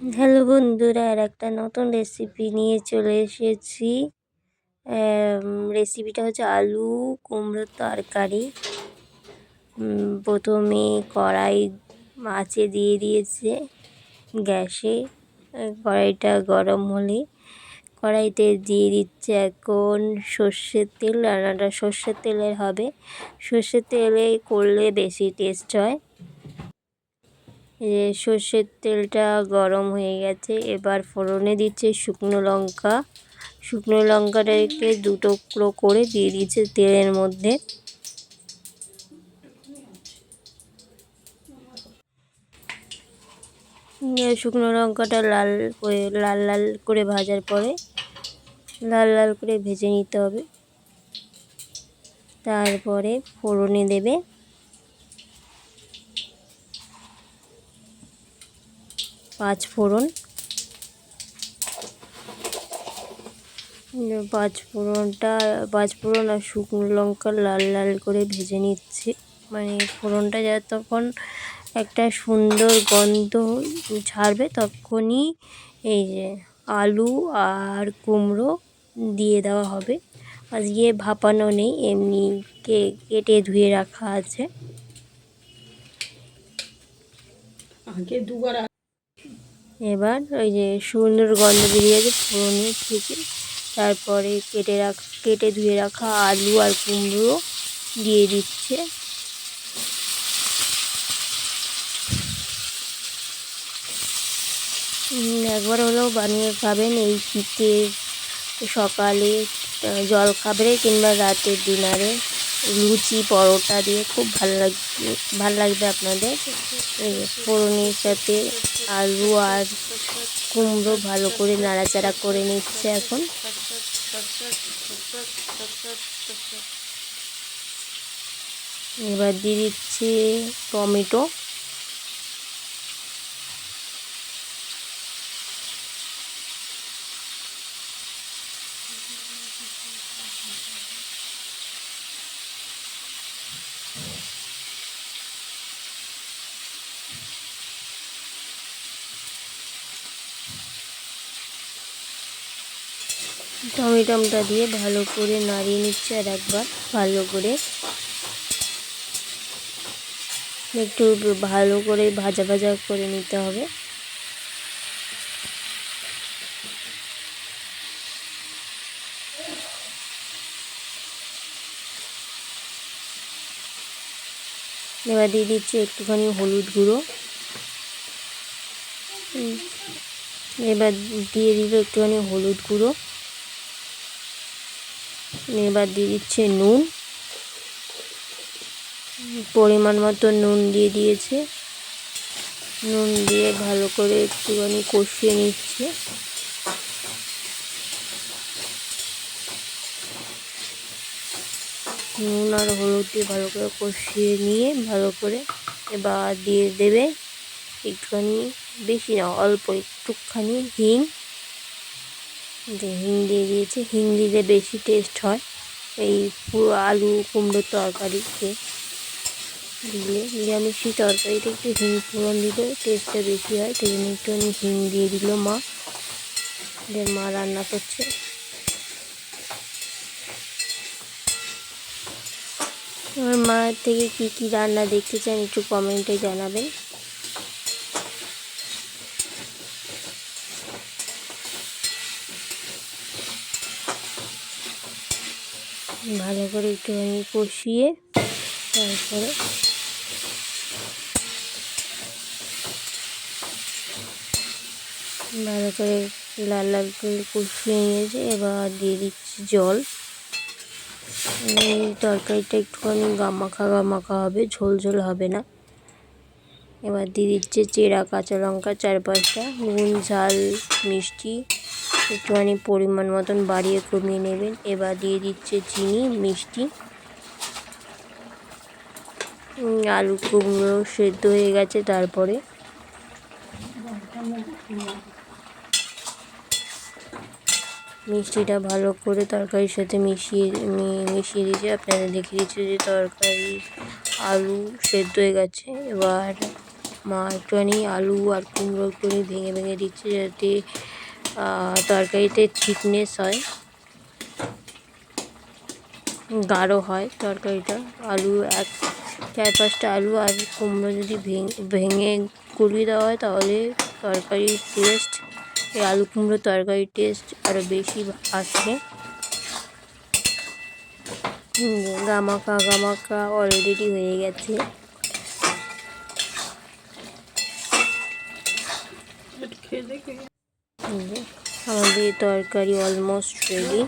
Hello বন্ধুরা, আর একটা নতুন রেসিপি নিয়ে চলে এসেছি। রেসিপিটা হচ্ছে আলু কুমড়োর তরকারি। প্রথমে কড়াই মাছে দিয়ে দিয়েছে গ্যাসে। কড়াইটা গরম হলে কড়াইতে দিয়ে দিচ্ছে এখন সর্ষের তেল। রান্নাটা সর্ষের তেলের হবে। সর্ষের তেলে করলে বেশি টেস্ট হয়। যে সর্ষের তেলটা গরম হয়ে গেছে। এবার ফোড়নে দিচ্ছে শুকনো লঙ্কা। শুকনো লঙ্কাটাকে দু টুকরো করে দিয়ে দিচ্ছে তেলের মধ্যে। শুকনো লঙ্কাটা লাল করে লাল লাল করে ভাজার পরে লাল লাল করে ভেজে নিতে হবে। তারপরে ফোড়নে দেবে পাঁচ ফোড়ন। পাঁচ ফোড়নটা, পাঁচ ফোড়ন আর শুকনো লঙ্কা লাল লাল করে ভেজে নিচ্ছে। মানে ফোড়নটা যতক্ষণ একটা সুন্দর গন্ধ ছাড়বে তখনই এই যে আলু আর কুমড়ো দিয়ে দেওয়া হবে। আজকে ভাপানো নেই, এমনি কে, কেটে ধুয়ে রাখা আছে। আগে দুবার এবার ওই যে সুন্দর গন্ধ বেরিয়ে গেছে ফোড়নের থেকে তারপরে কেটে রাখ, কেটে ধুয়ে রাখা আলু আর কুমড়ো দিয়ে দিচ্ছে। একবার হলেও বানিয়ে খাবেন এই শীতে সকালে জল খাবারে কিংবা রাতের ডিনারে লুচি, পরোটা দিয়ে খুব ভালো লাগবে ভালো লাগবে আপনাদের। ফোড়নের সাথে আলু আর কুমড়ো ভালো করে নাড়াচাড়া করে নিচ্ছে এখন। এবার দিয়ে দিচ্ছি টমেটো। টমেটোমটা দিয়ে ভালো করে নাড়িয়ে নিচ্ছে আর একবার ভালো করে। একটু ভালো করে ভাজা ভাজা করে নিতে হবে। এবার দিয়ে দিচ্ছি একটুখানি হলুদ গুঁড়ো। এবার দিয়ে দিল একটুখানি হলুদ গুঁড়ো। এবার দিয়ে দিচ্ছে নুন। পরিমাণ মতো নুন দিয়ে দিয়েছে। নুন দিয়ে ভালো করে একটুখানি কষিয়ে নিচ্ছে। নুন আর হলুদ দিয়ে ভালো করে কষিয়ে নিয়ে ভালো করে এবার দিয়ে দেবে একটুখানি বেশি না, অল্প একটুখানি হিং। যে হিং দিয়ে দিয়েছে। হিং দিলে বেশি টেস্ট হয়। এই পুরো আলু, কুমড়োর তরকারিতে দিলে, নিরামিষি তরকারিতে একটু হিং ফোড়ন দিলে টেস্টটা বেশি হয়। সেই জন্য একটুখানি হিং দিয়ে দিল মা। মা রান্না করছে। আমার মায়ের থেকে কী কী রান্না দেখতে চান একটু কমেন্টে জানাবেন। ভালো করে একটুখানি কষিয়ে তারপরে ভালো করে লাল লাল করে কষিয়ে নিয়েছে, এবার দিয়ে দিচ্ছি জল। এই তরকারিটা একটুখানি গামাখা গামাখা হবে, ঝোল ঝোল হবে না। এবার দিয়ে দিচ্ছে চেরা কাঁচা লঙ্কা চার পাঁচটা, নুন, ঝাল, মিষ্টি। একটুখানি পরিমাণ মতন বাড়িয়ে কমিয়ে নেবেন। এবার দিয়ে দিচ্ছে চিনি, মিষ্টি। আলু কুমড়ো সেদ্ধ হয়ে গেছে তারপরে। মিষ্টিটা ভালো করে তরকারির সাথে মিশিয়ে মিশিয়ে দিয়েছে। আপনাদের দেখিয়ে দিচ্ছে যে তরকারি আলু সেদ্ধ হয়ে গেছে। এবার মা একটুখানি আলু আর কুমড়ো একটুখানি ভেঙে ভেঙে দিচ্ছে যাতে তরকারিতে থিকনেস হয়, গাঢ় হয় তরকারিটা, আলু এক, চার পাঁচটা আলু আর কুমড়ো যদি ভেঙে গুলিয়ে দেওয়া হয় তাহলে তরকারির টেস্ট এই আলু কুমড়ো তরকারির টেস্ট আরও বেশি আসে গামাকা গামাকা অলরেডি হয়ে গেছে। আমাদের তরকারি অলমোস্ট রেডি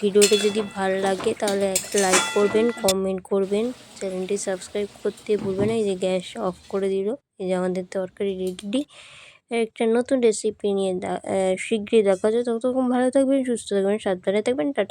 ভিডিওটা যদি ভালো লাগে, তাহলে একটা লাইক করবেন কমেন্ট করবেন। চ্যানেলটি সাবস্ক্রাইব করতে ভুলবেন না, এই যে গ্যাস অফ করে দিল। এই যে আমাদের তরকারি রেডি একটা নতুন রেসিপি নিয়ে শীঘ্রই দেখা যায় ততক্ষণ ভালো থাকবেন, সুস্থ থাকবেন, সাবধানে থাকবেন, টাটা।